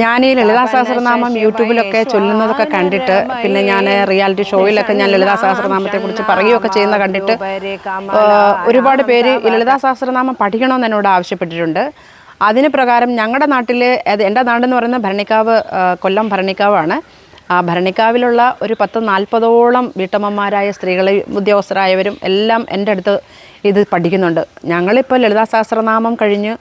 ഞാൻ ഈ ലളിതാ സഹസ്രനാമം യൂട്യൂബിലൊക്കെ ചൊല്ലുന്നതൊക്കെ കണ്ടിട്ട് പിന്നെ ഞാൻ റിയാലിറ്റി ഷോയിലൊക്കെ ഞാൻ ലളിതാ സഹസ്രനാമത്തെ കുറിച്ച് പറയുകയൊക്കെ ചെയ്യുന്ന കണ്ടിട്ട് ഒരുപാട് പേര് ഈ ലളിതാ സഹസ്രനാമം പഠിക്കണമെന്ന് എന്നോട് ആവശ്യപ്പെട്ടിട്ടുണ്ട്. അതിന് പ്രകാരം ഞങ്ങളുടെ നാട്ടിൽ അത് എന്റെ നാടെന്ന് പറയുന്നത് ഭരണിക്കാവ് കൊല്ലം ഭരണിക്കാവാണ്. ആ ഭരണിക്കാവിലുള്ള ഒരു പത്ത് നാൽപ്പതോളം വീട്ടമ്മമാരായ സ്ത്രീകൾ ഉദ്യോഗസ്ഥരായവരും എല്ലാം എന്റെ അടുത്ത് ഇത് പഠിക്കുന്നുണ്ട്. ഞങ്ങളിപ്പോൾ ലളിതാ സഹസ്രനാമം കഴിഞ്ഞ്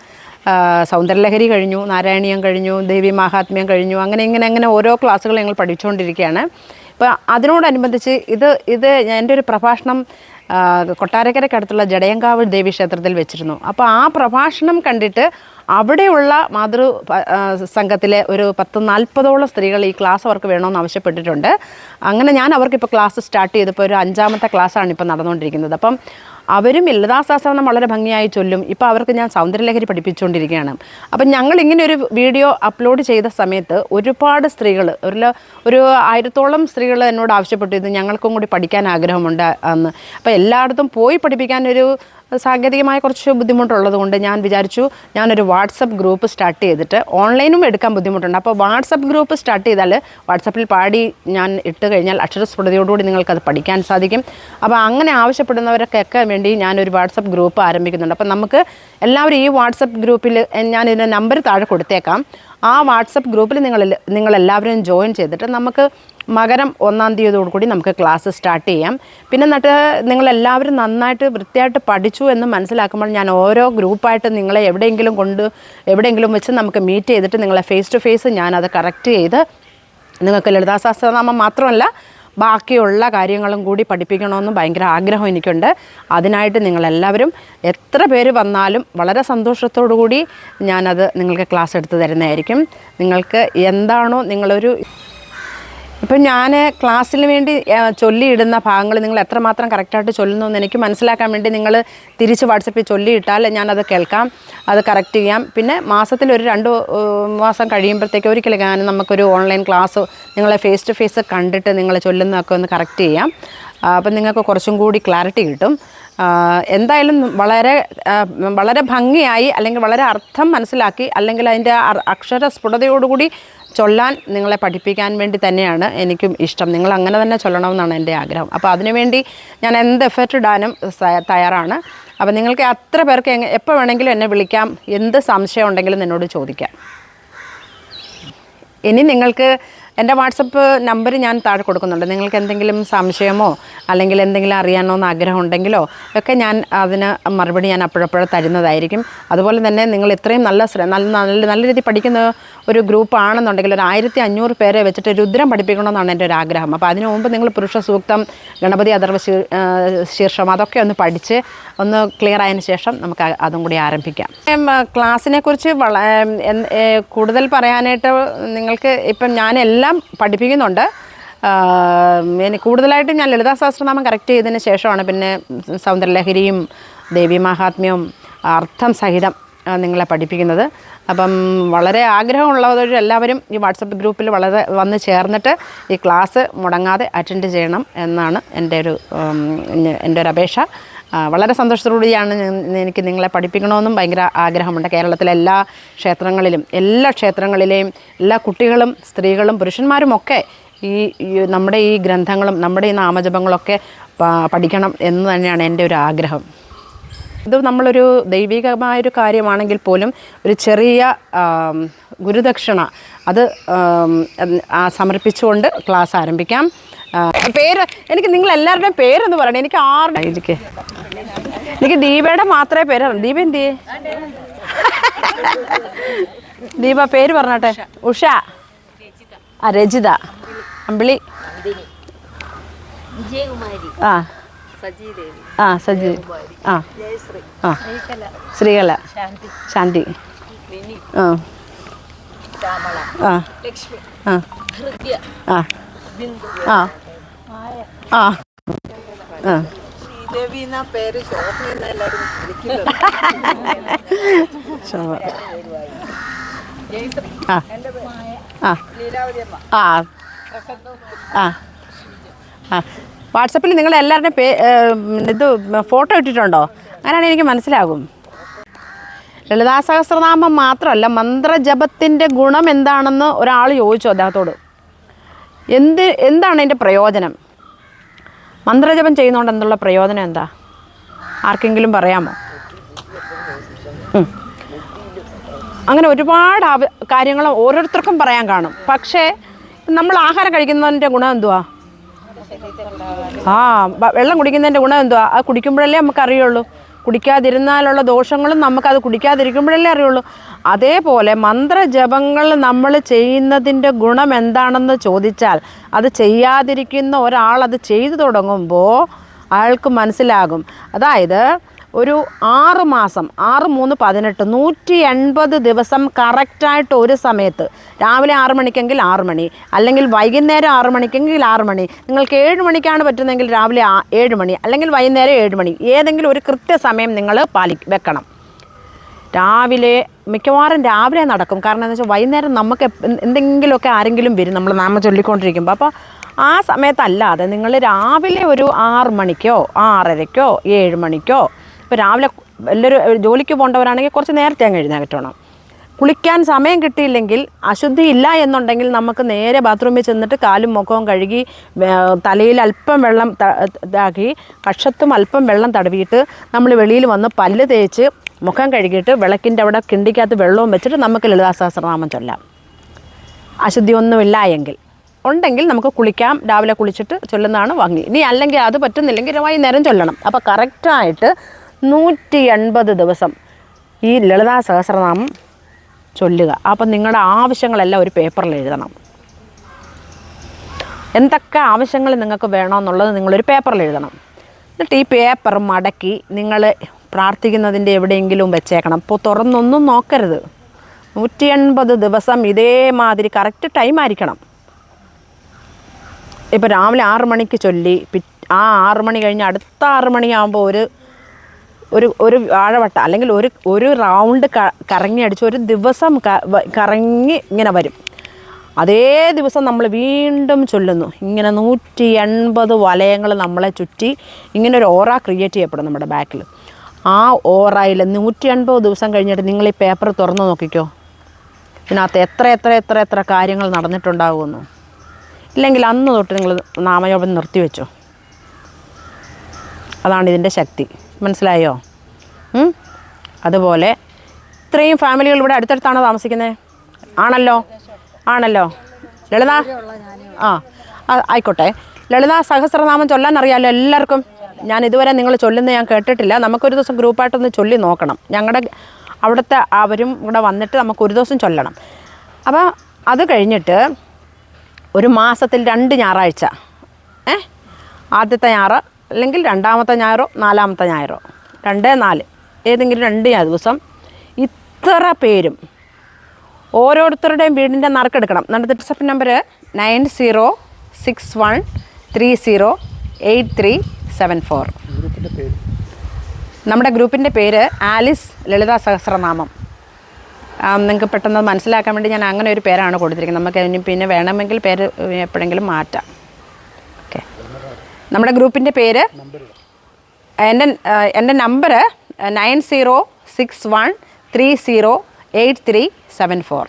സൗന്ദര്യലഹരി കഴിഞ്ഞു നാരായണീയം കഴിഞ്ഞു ദേവി മഹാത്മ്യം കഴിഞ്ഞു അങ്ങനെ ഇങ്ങനെ അങ്ങനെ ഓരോ ക്ലാസ്സുകൾ ഞങ്ങൾ പഠിച്ചുകൊണ്ടിരിക്കുകയാണ്. ഇപ്പോൾ അതിനോടനുബന്ധിച്ച് ഇത് ഇത് എന്റെ ഒരു പ്രഭാഷണം കൊട്ടാരക്കരക്കടുത്തുള്ള ജടയങ്കാവ് ദേവി ക്ഷേത്രത്തിൽ വെച്ചിരുന്നു. അപ്പോൾ ആ പ്രഭാഷണം കണ്ടിട്ട് അവിടെയുള്ള മാതൃ സംഘത്തിലെ ഒരു പത്ത് നാൽപ്പതോളം സ്ത്രീകൾ ഈ ക്ലാസ് അവർക്ക് വേണമെന്ന് ആവശ്യപ്പെട്ടിട്ടുണ്ട്. അങ്ങനെ ഞാൻ അവർക്കിപ്പോൾ ക്ലാസ് സ്റ്റാർട്ട് ചെയ്തപ്പോൾ ഒരു അഞ്ചാമത്തെ ക്ലാസ്സാണ് ഇപ്പോൾ നടന്നുകൊണ്ടിരിക്കുന്നത്. അപ്പം അവരും ലളിതാശാസ്ത്രം വളരെ ഭംഗിയായി ചൊല്ലും. ഇപ്പോൾ അവർക്ക് ഞാൻ സൗന്ദര്യലഹരി പഠിപ്പിച്ചുകൊണ്ടിരിക്കുകയാണ്. അപ്പം ഞങ്ങൾ ഇങ്ങനെ ഒരു വീഡിയോ അപ്ലോഡ് ചെയ്ത സമയത്ത് ഒരുപാട് സ്ത്രീകൾ ഒരു ഒരു ആയിരത്തോളം സ്ത്രീകൾ എന്നോട് ആവശ്യപ്പെട്ടു. ഇത് ഞങ്ങൾക്കും കൂടി പഠിക്കാൻ ആഗ്രഹമുണ്ട് എന്ന്. അപ്പോൾ എല്ലായിടത്തും പോയി പഠിപ്പിക്കാൻ ഒരു സാങ്കേതികമായ കുറച്ച് ബുദ്ധിമുട്ടുള്ളത് കൊണ്ട് ഞാൻ വിചാരിച്ചു ഞാനൊരു വാട്സപ്പ് ഗ്രൂപ്പ് സ്റ്റാർട്ട് ചെയ്തിട്ട് ഓൺലൈനും എടുക്കാൻ ബുദ്ധിമുട്ടുണ്ട്. അപ്പോൾ വാട്സപ്പ് ഗ്രൂപ്പ് സ്റ്റാർട്ട് ചെയ്താൽ വാട്സപ്പിൽ പാടി ഞാൻ ഇട്ട് കഴിഞ്ഞാൽ അക്ഷരസ്ഫുടതയോടുകൂടി നിങ്ങൾക്കത് പഠിക്കാൻ സാധിക്കും. അപ്പോൾ അങ്ങനെ ആവശ്യപ്പെടുന്നവർക്കൊക്കെ വേണ്ടി ഞാനൊരു വാട്സപ്പ് ഗ്രൂപ്പ് ആരംഭിക്കുന്നുണ്ട്. അപ്പോൾ നമുക്ക് എല്ലാവരും ഈ വാട്സപ്പ് ഗ്രൂപ്പിൽ ഞാൻ ഇതിന്റെ നമ്പർ താഴെ കൊടുത്തേക്കാം. ആ വാട്സപ്പ് ഗ്രൂപ്പിൽ നിങ്ങൾ നിങ്ങളെല്ലാവരും ജോയിൻ ചെയ്തിട്ട് നമുക്ക് മകരം ഒന്നാം തീയതിയോട് കൂടി നമുക്ക് ക്ലാസ് സ്റ്റാർട്ട് ചെയ്യാം. പിന്നെ എന്നിട്ട് നിങ്ങളെല്ലാവരും നന്നായിട്ട് വൃത്തിയായിട്ട് പഠിച്ചു എന്ന് മനസ്സിലാക്കുമ്പോൾ ഞാൻ ഓരോ ഗ്രൂപ്പായിട്ട് നിങ്ങളെ എവിടെയെങ്കിലും കൊണ്ട് എവിടെയെങ്കിലും വെച്ച് നമുക്ക് മീറ്റ് ചെയ്തിട്ട് നിങ്ങളെ ഫേസ് ടു ഫേസ് ഞാനത് കറക്റ്റ് ചെയ്ത് നിങ്ങൾക്ക് ലളിതാശാസ്ത്രനാമം മാത്രമല്ല ബാക്കിയുള്ള കാര്യങ്ങളും കൂടി പഠിപ്പിക്കണമെന്ന് ഭയങ്കര ആഗ്രഹം എനിക്കുണ്ട്. അതിനായിട്ട് നിങ്ങളെല്ലാവരും എത്ര പേര് വന്നാലും വളരെ കൂടി ഞാനത് നിങ്ങൾക്ക് ക്ലാസ് എടുത്ത് തരുന്നതായിരിക്കും. നിങ്ങൾക്ക് എന്താണോ നിങ്ങളൊരു ഇപ്പം ഞാൻ ക്ലാസ്സിന് വേണ്ടി ചൊല്ലിയിടുന്ന ഭാഗങ്ങൾ നിങ്ങൾ എത്രമാത്രം കറക്റ്റായിട്ട് ചൊല്ലുന്നു എന്ന് എനിക്ക് മനസ്സിലാക്കാൻ വേണ്ടി നിങ്ങൾ തിരിച്ച് വാട്സപ്പിൽ ചൊല്ലിയിട്ടാൽ ഞാനത് കേൾക്കാം അത് കറക്റ്റ് ചെയ്യാം. പിന്നെ മാസത്തിൽ ഒരു രണ്ട് മാസം കഴിയുമ്പോഴത്തേക്ക് ഒരിക്കലും ഞാൻ നമുക്കൊരു ഓൺലൈൻ ക്ലാസ് നിങ്ങളെ ഫേസ് ടു ഫേസ് കണ്ടിട്ട് നിങ്ങൾ ചൊല്ലുന്നതൊക്കെ ഒന്ന് കറക്റ്റ് ചെയ്യാം. അപ്പം നിങ്ങൾക്ക് കുറച്ചും കൂടി ക്ലാരിറ്റി കിട്ടും. എന്തായാലും വളരെ വളരെ ഭംഗിയായി അല്ലെങ്കിൽ വളരെ അർത്ഥം മനസ്സിലാക്കി അല്ലെങ്കിൽ അതിന്റെ അക്ഷര സ്ഫുടതയോടുകൂടി ചൊല്ലാൻ നിങ്ങളെ പഠിപ്പിക്കാൻ വേണ്ടി തന്നെയാണ് എനിക്കും ഇഷ്ടം. നിങ്ങൾ അങ്ങനെ തന്നെ ചൊല്ലണമെന്നാണ് എന്റെ ആഗ്രഹം. അപ്പോൾ അതിനുവേണ്ടി ഞാൻ എന്ത് എഫേർട്ട് ഇടാനും തയ്യാറാണ്. അപ്പോൾ നിങ്ങൾക്ക് അത്ര പേർക്ക് എപ്പോൾ വേണമെങ്കിലും എന്നെ വിളിക്കാം. എന്ത് സംശയം ഉണ്ടെങ്കിലും എന്നോട് ചോദിക്കാം. ഇനി നിങ്ങൾക്ക് എന്റെ വാട്സപ്പ് നമ്പർ ഞാൻ താഴെ കൊടുക്കുന്നുണ്ട്. നിങ്ങൾക്ക് എന്തെങ്കിലും സംശയമോ അല്ലെങ്കിൽ എന്തെങ്കിലും അറിയാനോ എന്ന് ആഗ്രഹം ഉണ്ടെങ്കിലോ ഒക്കെ ഞാൻ അതിന് മറുപടി ഞാൻ അപ്പോഴപ്പോഴും തരുന്നതായിരിക്കും. അതുപോലെ തന്നെ നിങ്ങൾ ഇത്രയും നല്ല നല്ല നല്ല നല്ല രീതിയിൽ പഠിക്കുന്ന ഒരു ഗ്രൂപ്പ് ആണെന്നുണ്ടെങ്കിൽ ഒരു ആയിരത്തി അഞ്ഞൂറ് പേരെ വെച്ചിട്ട് രുദ്രം പഠിപ്പിക്കണമെന്നാണ് എന്റെ ഒരു ആഗ്രഹം. അപ്പോൾ അതിനു മുമ്പ് നിങ്ങൾ പുരുഷ സൂക്തം ഗണപതി അഥർവ ശീർഷം അതൊക്കെ ഒന്ന് പഠിച്ച് ഒന്ന് ക്ലിയർ ആയതിനു ശേഷം നമുക്ക് അതും കൂടി ആരംഭിക്കാം. ക്ലാസ്സിനെ കുറിച്ച് കൂടുതൽ പറയാനായിട്ട് നിങ്ങൾക്ക് ഇപ്പം ഞാനെല്ലാം പഠിപ്പിക്കുന്നുണ്ട്. ഇനി കൂടുതലായിട്ടും ഞാൻ ലളിതാ സഹസ്രനാമം കറക്റ്റ് ചെയ്തതിന് ശേഷമാണ് പിന്നെ സൗന്ദര്യലഹരിയും ദേവി മഹാത്മ്യവും അർത്ഥം സഹിതം നിങ്ങളെ പഠിപ്പിക്കുന്നത്. അപ്പം വളരെ ആഗ്രഹമുള്ളവർ എല്ലാവരും ഈ വാട്സപ്പ് ഗ്രൂപ്പിൽ വളരെ വന്ന് ചേർന്നിട്ട് ഈ ക്ലാസ് മുടങ്ങാതെ അറ്റൻഡ് ചെയ്യണം എന്നാണ് എന്റെ ഒരു എന്റെ ഒരു അപേക്ഷ. വളരെ സന്തോഷത്തോടുകൂടിയാണ് എനിക്ക് നിങ്ങളെ പഠിപ്പിക്കണമെന്നും ഭയങ്കര ആഗ്രഹമുണ്ട്. കേരളത്തിലെ എല്ലാ ക്ഷേത്രങ്ങളിലും എല്ലാ ക്ഷേത്രങ്ങളിലെയും എല്ലാ കുട്ടികളും സ്ത്രീകളും പുരുഷന്മാരും ഒക്കെ ഈ നമ്മുടെ ഈ ഗ്രന്ഥങ്ങളും നമ്മുടെ ഈ നാമജപങ്ങളൊക്കെ പഠിക്കണം എന്ന് തന്നെയാണ് എന്റെ ഒരു ആഗ്രഹം. ഇത് നമ്മളൊരു ദൈവികമായൊരു കാര്യമാണെങ്കിൽ പോലും ഒരു ചെറിയ ഗുരുദക്ഷിണ അത് സമർപ്പിച്ചുകൊണ്ട് ക്ലാസ് ആരംഭിക്കാം. പേര് എനിക്ക് നിങ്ങൾ എല്ലാവരുടെയും പേരൊന്ന് പറയണം. എനിക്ക് ആരുടെ എനിക്ക് എനിക്ക് ദീപയുടെ മാത്രമേ പേര് അറിയൂ. ദീപ എന്ത് ദീപ പേര് പറഞ്ഞോട്ടെ. ഉഷ. ആ രജിത. അമ്പിളി. വിജയകുമാരി. ആ. ആ സജി. ആ. ആ. ശ്രീകല. ശാന്തി. ആ. ആ. ലക്ഷ്മി. ആ. ഹൃദ്യ. ആ. ബിന്ദു. ആ. ആ. ആ. ശ്രീദേവി എന്ന പേര് ശോഭ എന്ന എല്ലാവരും വിളിക്കുന്നത് ശോഭ ആ. ആ. ലീലാവതി അമ്മ. ആ. ആ. ആ. വാട്സപ്പിൽ നിങ്ങൾ എല്ലാവരുടെയും പേ ഇത് ഫോട്ടോ ഇട്ടിട്ടുണ്ടോ? അങ്ങനെയാണ് എനിക്ക് മനസ്സിലാകും. ലളിതാ സഹസ്രനാമം മാത്രമല്ല മന്ത്രജപത്തിന്റെ ഗുണം എന്താണെന്ന് ഒരാൾ ചോദിച്ചു അദ്ദേഹത്തോട്. എന്ത് എന്താണ് അതിന്റെ പ്രയോജനം? മന്ത്രജപം ചെയ്യുന്നതുകൊണ്ട് എന്തുള്ള പ്രയോജനം എന്താ? ആർക്കെങ്കിലും പറയാമോ? അങ്ങനെ ഒരുപാട് കാര്യങ്ങൾ ഓരോരുത്തർക്കും പറയാൻ കാണും. പക്ഷേ നമ്മൾ ആഹാരം കഴിക്കുന്നതിന്റെ ഗുണം എന്തുവാ? ആ വെള്ളം കുടിക്കുന്നതിന്റെ ഗുണം എന്തുവാ? അത് കുടിക്കുമ്പോഴല്ലേ നമുക്ക് അറിയുള്ളൂ കുടിക്കാതിരുന്നാലുള്ള ദോഷങ്ങളും നമുക്കത് കുടിക്കാതിരിക്കുമ്പോഴല്ലേ അറിയുള്ളൂ. അതേപോലെ മന്ത്രജപങ്ങൾ നമ്മൾ ചെയ്യുന്നതിന്റെ ഗുണം എന്താണെന്ന് ചോദിച്ചാൽ അത് ചെയ്യാതിരിക്കുന്ന ഒരാൾ അത് ചെയ്തു തുടങ്ങുമ്പോൾ അയാൾക്ക് മനസ്സിലാകും. അതായത് ഒരു ആറ് മാസം ആറ് മൂന്ന് പതിനെട്ട് നൂറ്റി എൺപത് ദിവസം കറക്റ്റായിട്ട് ഒരു സമയത്ത്. രാവിലെ ആറ് മണിക്കെങ്കിൽ ആറ് മണി അല്ലെങ്കിൽ വൈകുന്നേരം ആറ് മണിക്കെങ്കിൽ ആറ് മണി. നിങ്ങൾക്ക് ഏഴ് മണിക്കാണ് പറ്റുന്നതെങ്കിൽ രാവിലെ ഏഴ് മണി അല്ലെങ്കിൽ വൈകുന്നേരം ഏഴ് മണി. ഏതെങ്കിലും ഒരു കൃത്യസമയം നിങ്ങൾ പാലി വെക്കണം. രാവിലെ മിക്കവാറും രാവിലെ നടക്കും. കാരണം എന്താ വെച്ചാൽ വൈകുന്നേരം നമുക്ക് എന്തെങ്കിലുമൊക്കെ ആരെങ്കിലും വരും നമ്മൾ നാമ ചൊല്ലിക്കൊണ്ടിരിക്കുമ്പോൾ അപ്പോൾ ആ സമയത്തല്ലാതെ നിങ്ങൾ രാവിലെ ഒരു ആറ് മണിക്കോ ആറരയ്ക്കോ ഏഴ് മണിക്കോ ഇപ്പോൾ രാവിലെ എല്ലാവരും ജോലിക്ക് പോകേണ്ടവരാണെങ്കിൽ കുറച്ച് നേരത്തെ അങ്ങ് എഴുന്നേറ്റണം. കുളിക്കാൻ സമയം കിട്ടിയില്ലെങ്കിൽ അശുദ്ധി ഇല്ല എന്നുണ്ടെങ്കിൽ നമുക്ക് നേരെ ബാത്റൂമിൽ ചെന്നിട്ട് കാലും മുഖവും കഴുകി തലയിൽ അല്പം വെള്ളം ഇതാക്കി കക്ഷത്തും അല്പം വെള്ളം തടവിയിട്ട് നമ്മൾ വെളിയിൽ വന്ന് പല്ല് തേച്ച് മുഖം കഴുകിയിട്ട് വിളക്കിന്റെ അവിടെ കിണ്ടിക്കകത്ത് വെള്ളവും വെച്ചിട്ട് നമുക്ക് ലളിതാ സഹസ്രനാമം ചൊല്ലാം. അശുദ്ധി ഒന്നുമില്ല എങ്കിൽ. ഉണ്ടെങ്കിൽ നമുക്ക് കുളിക്കാം. രാവിലെ കുളിച്ചിട്ട് ചൊല്ലുന്നതാണ് വാങ്ങി ഇനി അല്ലെങ്കിൽ അത് പറ്റുന്നില്ലെങ്കിൽ വൈകുന്നേരം ചൊല്ലണം. അപ്പോൾ കറക്റ്റായിട്ട് നൂറ്റി എൺപത് ദിവസം ഈ ലളിതാ സഹസ്രനാമം ചൊല്ലുക. അപ്പം നിങ്ങളുടെ ആവശ്യങ്ങളെല്ലാം ഒരു പേപ്പറിൽ എഴുതണം. എന്തൊക്കെ ആവശ്യങ്ങൾ നിങ്ങൾക്ക് വേണമെന്നുള്ളത് നിങ്ങളൊരു പേപ്പറിൽ എഴുതണം. എന്നിട്ട് ഈ പേപ്പർ മടക്കി നിങ്ങൾ പ്രാർത്ഥിക്കുന്നതിന്റെ എവിടെയെങ്കിലും വെച്ചേക്കണം. ഇപ്പോൾ തുറന്നൊന്നും നോക്കരുത്. നൂറ്റി എൺപത് ദിവസം ഇതേമാതിരി കറക്റ്റ് ടൈം ആയിരിക്കണം. ഇപ്പോൾ രാവിലെ ആറ് മണിക്ക് ചൊല്ലി ആ ആറ് മണി കഴിഞ്ഞ് അടുത്ത ആറ് മണിയാകുമ്പോൾ ഒരു ഒരു ഒരു വാഴവട്ട അല്ലെങ്കിൽ ഒരു ഒരു റൗണ്ട് കറങ്ങി അടിച്ച് ഒരു ദിവസം കറങ്ങി ഇങ്ങനെ വരും. അതേ ദിവസം നമ്മൾ വീണ്ടും ചൊല്ലുന്നു. ഇങ്ങനെ നൂറ്റി എൺപത് വലയങ്ങൾ നമ്മളെ ചുറ്റി ഇങ്ങനെ ഒരു ഓറ ക്രിയേറ്റ് ചെയ്യപ്പെടും നമ്മുടെ ബാക്കിൽ ആ ഓറയിൽ നൂറ്റി എൺപത് ദിവസം കഴിഞ്ഞിട്ട് നിങ്ങൾ ഈ പേപ്പർ തുറന്നു നോക്കിക്കോ. ഇതിനകത്ത് എത്ര എത്ര എത്ര എത്ര കാര്യങ്ങൾ നടന്നിട്ടുണ്ടാകുമെന്നു ഇല്ലെങ്കിൽ അന്ന് തൊട്ട് നിങ്ങൾ നാമയോപം നിർത്തിവെച്ചോ. അതാണ് ഇതിന്റെ ശക്തി. മനസ്സിലായോ? അതുപോലെ ഇത്രയും ഫാമിലികൾ ഇവിടെ അടുത്തടുത്താണോ താമസിക്കുന്നത് ആണല്ലോ? ആണല്ലോ. ലളിത? ആ ആയിക്കോട്ടെ. ലളിത സഹസ്രനാമം ചൊല്ലാൻ അറിയാമല്ലോ എല്ലാവർക്കും? ഞാൻ ഇതുവരെ നിങ്ങൾ ചൊല്ലുന്നത് ഞാൻ കേട്ടിട്ടില്ല. നമുക്കൊരു ദിവസം ഗ്രൂപ്പായിട്ടൊന്ന് ചൊല്ലി നോക്കണം. ഞങ്ങളുടെ അവിടുത്തെ അവരും ഇവിടെ വന്നിട്ട് നമുക്ക് ഒരു ദിവസം ചൊല്ലണം. അപ്പോൾ അത് കഴിഞ്ഞിട്ട് ഒരു മാസത്തിൽ രണ്ട് ഞായറാഴ്ച. ഏ? ആദ്യത്തെ ഞായർ അല്ലെങ്കിൽ രണ്ടാമത്തെ ഞായറോ നാലാമത്തെ ഞായറോ. രണ്ട് നാല്. ഏതെങ്കിലും രണ്ട് ദിവസം ഇത്ര പേരും ഓരോരുത്തരുടെയും വീടിന്റെ നറുക്കെടുക്കണം. നമ്മുടെ WhatsApp number nine zero six one three zero eight three seven four. നമ്മുടെ ഗ്രൂപ്പിന്റെ പേര് ആലിസ് ലളിത സഹസ്രനാമം. നിങ്ങൾക്ക് പെട്ടെന്ന് മനസ്സിലാക്കാൻ വേണ്ടി ഞാൻ അങ്ങനെ ഒരു പേരാണ് കൊടുത്തിരിക്കുന്നത്. നമുക്ക് അതിന് പിന്നെ വേണമെങ്കിൽ പേര് എപ്പോഴെങ്കിലും മാറ്റാം. നമ്മുടെ ഗ്രൂപ്പിന്റെ പേര്? എന്റെ എന്റെ number nine zero six one three zero eight three seven four.